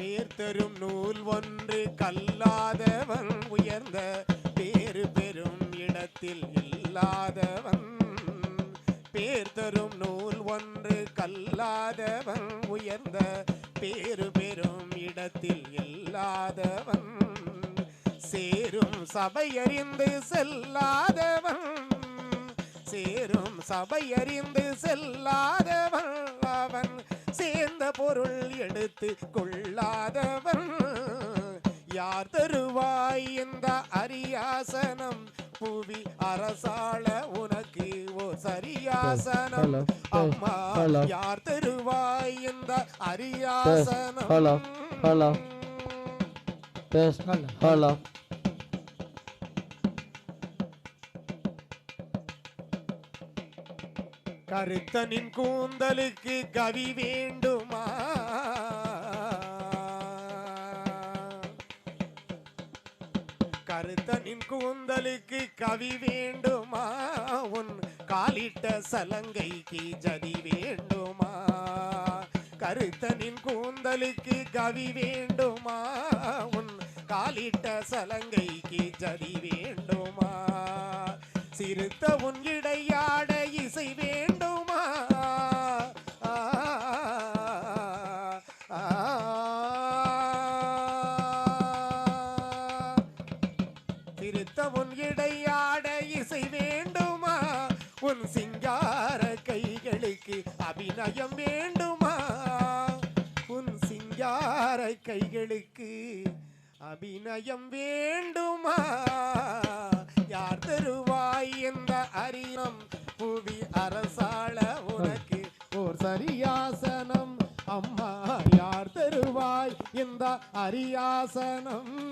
பேர் தரும் நூல் ஒன்று கல்லாதவன் உயர்ந்த பேரு பெரும் இடத்தில் இல்லாதவன். பேர் தரும் நூல் ஒன்று கல்லாதவன் உயர்ந்த பேரு பெரும் இடத்தில் இல்லாதவன். சேரும் சபையறிந்து செல்லாதவன். சேரும் சபையறிந்து செல்லாதவன். அவன் பொருள் எடுத்து கொள்ளாதவன் யார் தருவாய் இந்த அரியாசனம் புவி அரசாள உனக்கு ஓ சரியாசனம் அம்மா. யார் தருவாய் இந்த. அரியாசனம் Hello. Test. Hello. கருத்தனின் கூந்தலுக்கு கவி வேண்டுமா? கருத்தனின் கூந்தலுக்கு கவி வேண்டுமா? உன் காலிட்ட சலங்கைக்கு ஜதி வேண்டுமா? கருத்தனின் கூந்தலுக்கு கவி வேண்டுமா? உன் காலிட்ட சலங்கைக்கு ஜதி வேண்டுமா? சிறுத்த உன் இடையாட இசை வேண்டும் திருத்த உன் இடையாட இசை வேண்டுமா? உன் சிங்கார கைகளுக்கு அபிநயம் வேண்டுமா? உன் சிங்கார கைகளுக்கு அபிநயம் வேண்டுமா? யார் தருவாய் இந்த அரியம் புவி அரசாள உனக்கு. ஓர் சரியாசனம் அம்மா யார் தருவாய் இந்த அரியாசனம்?